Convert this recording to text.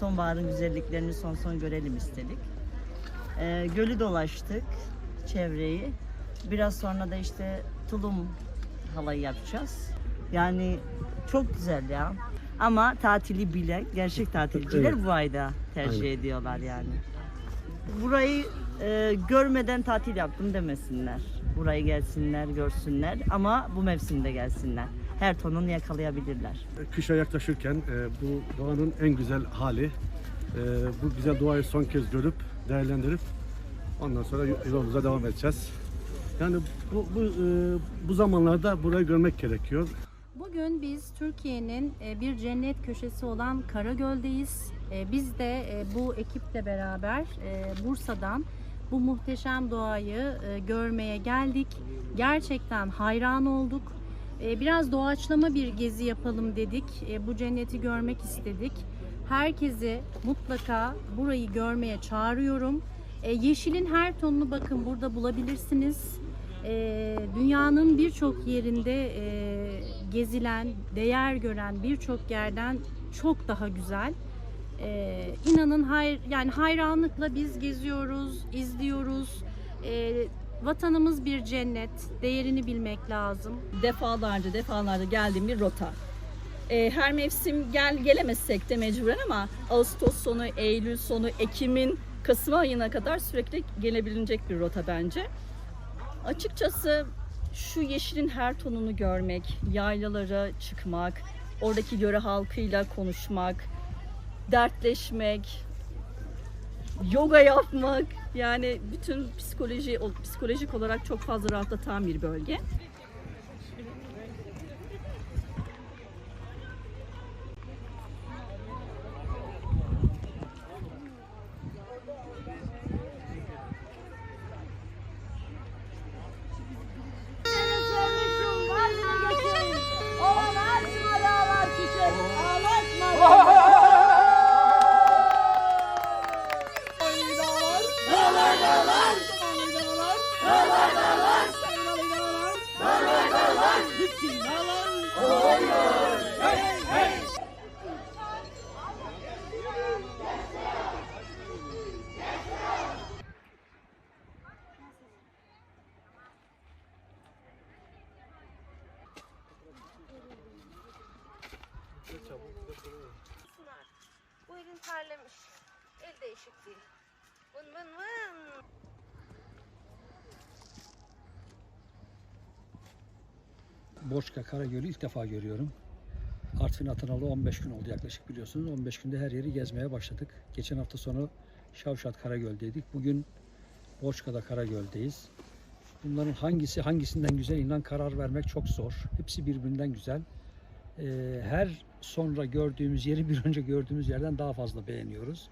Sonbaharın güzelliklerini son son görelim istedik. Ee, gölü dolaştık, çevreyi. Biraz sonra da işte tulum halayı yapacağız. Yani çok güzel ya. Ama tatili bile, gerçek tatilciler Evet. bu ayda tercih Aynen. ediyorlar yani. Burayı e, görmeden tatil yaptım demesinler. Burayı gelsinler, görsünler ama bu mevsimde gelsinler. Her tonunu yakalayabilirler. Kışa yaklaşırken e, bu doğanın en güzel hali. E, bu güzel doğayı son kez görüp, değerlendirip ondan sonra yolumuza devam edeceğiz. Yani bu, bu, e, bu zamanlarda burayı görmek gerekiyor. Bugün biz Türkiye'nin bir cennet köşesi olan Karagöl'deyiz. Biz de bu ekiple beraber Bursa'dan bu muhteşem doğayı görmeye geldik. Gerçekten hayran olduk. E, Biraz doğaçlama bir gezi yapalım dedik. E, Bu cenneti görmek istedik. Herkesi mutlaka burayı görmeye çağırıyorum. E, Yeşilin her tonunu bakın burada bulabilirsiniz. Dünyanın birçok yerinde gezilen, değer gören birçok yerden çok daha güzel. E, inanın hayr, yani hayranlıkla biz geziyoruz, izliyoruz. Vatanımız bir cennet, değerini bilmek lazım. defalarca defalarca geldiğim bir rota. Ee, her mevsim gel gelemezsek de mecburen ama Ağustos sonu, Eylül sonu, Ekim'in Kasım ayına kadar sürekli gelebilecek bir rota bence. Açıkçası şu yeşilin her tonunu görmek, yaylalara çıkmak, oradaki yöre halkıyla konuşmak, dertleşmek, yoga yapmak yani bütün psikoloji psikolojik olarak çok fazla rahatlatan bir bölge. Bu elin terlemiş. El değişikliği. Vın vın vın. Borçka Karagöl'ü ilk defa görüyorum. Artvin atınalı 15 gün oldu yaklaşık biliyorsunuz. 15 günde her yeri gezmeye başladık. Geçen hafta sonu Şavşat Karagöl'deydik. Bugün Borçka'da Karagöl'deyiz. Bunların hangisi hangisinden güzel inan karar vermek çok zor. Hepsi birbirinden güzel. Ee, her sonra gördüğümüz yeri bir önce gördüğümüz yerden daha fazla beğeniyoruz.